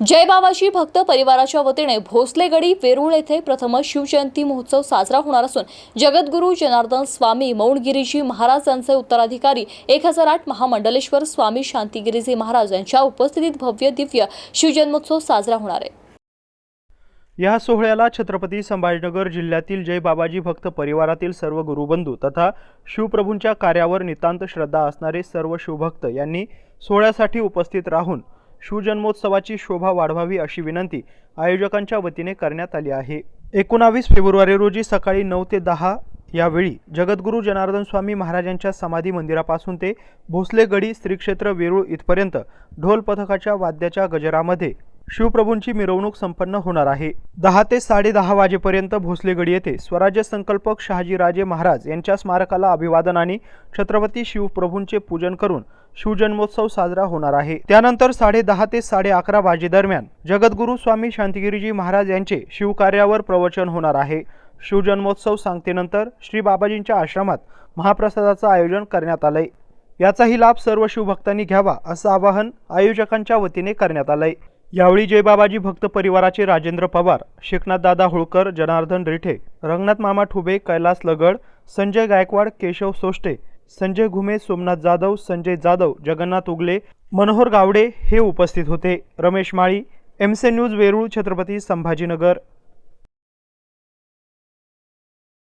जय बाबाजी भक्त परिवाराच्या वतीने भोसलेगडी वेरूळ येथे प्रथमच शिवजयंती महोत्सव साजरा होणार असून जगद्गुरू जनार्दन स्वामी मौणगिरीजी महाराज यांचे उत्तराधिकारी एक हजार आठ महामंडलेश्वर स्वामी शांतिगिरीजी महाराज यांच्या उपस्थितीत भव्य दिव्य शिवजन्मोत्सव साजरा होणार आहे. या सोहळ्याला छत्रपती संभाजीनगर जिल्ह्यातील जय बाबाजी भक्त परिवारातील सर्व गुरुबंधू तथा शिवप्रभूंच्या कार्यावर नितांत श्रद्धा असणारे सर्व शिवभक्त यांनी सोहळ्यासाठी उपस्थित राहून शिवजन्मोत्सवाची शोभा वाढवावी अशी विनंती आयोजकांच्या वतीने करण्यात आली आहे. एकोणावीस फेब्रुवारी रोजी सकाळी नऊ ते दहा यावेळी जगद्गुरू जनार्दन स्वामी महाराजांच्या समाधी मंदिरापासून ते भोसलेगडी श्रीक्षेत्र वेरूळ इथपर्यंत ढोल पथकाच्या वाद्याच्या गजरामध्ये शिवप्रभूंची मिरवणूक संपन्न होणार आहे. दहा ते साडेदहा वाजेपर्यंत भोसलेगडी येथे स्वराज्य संकल्पक शहाजीराजे महाराज यांच्या स्मारकाला अभिवादन आणि छत्रपती शिवप्रभूंचे पूजन करून शिवजन्मोत्सव साजरा होणार आहे. त्यानंतर साडे दहा ते साडे अकरा वाजेदरम्यान जगद्गुरु स्वामी शांतिगिरीजी महाराज यांचे शिवकार्यावर प्रवचन होणार आहे. शिवजन्मोत्सव सांगतेनंतर श्री बाबाजींच्या आश्रमात महाप्रसादाचं आयोजन करण्यात आलंय. याचाही लाभ सर्व शिवभक्तांनी घ्यावा असं आवाहन आयोजकांच्या वतीने करण्यात आलंय. यावेळी जयबाबाजी भक्त परिवाराचे राजेंद्र पवार शेखनाथ दादा होळकर जनार्दन रिठे रंगनाथ मामा ठुबे कैलास लगड संजय गायकवाड केशव सोष्टे संजय घुमे सोमनाथ जाधव संजय जाधव जगन्नाथ उगले मनोहर गावडे हे उपस्थित होते. रमेश माळी एमसे न्यूज वेरूळ छत्रपती संभाजीनगर.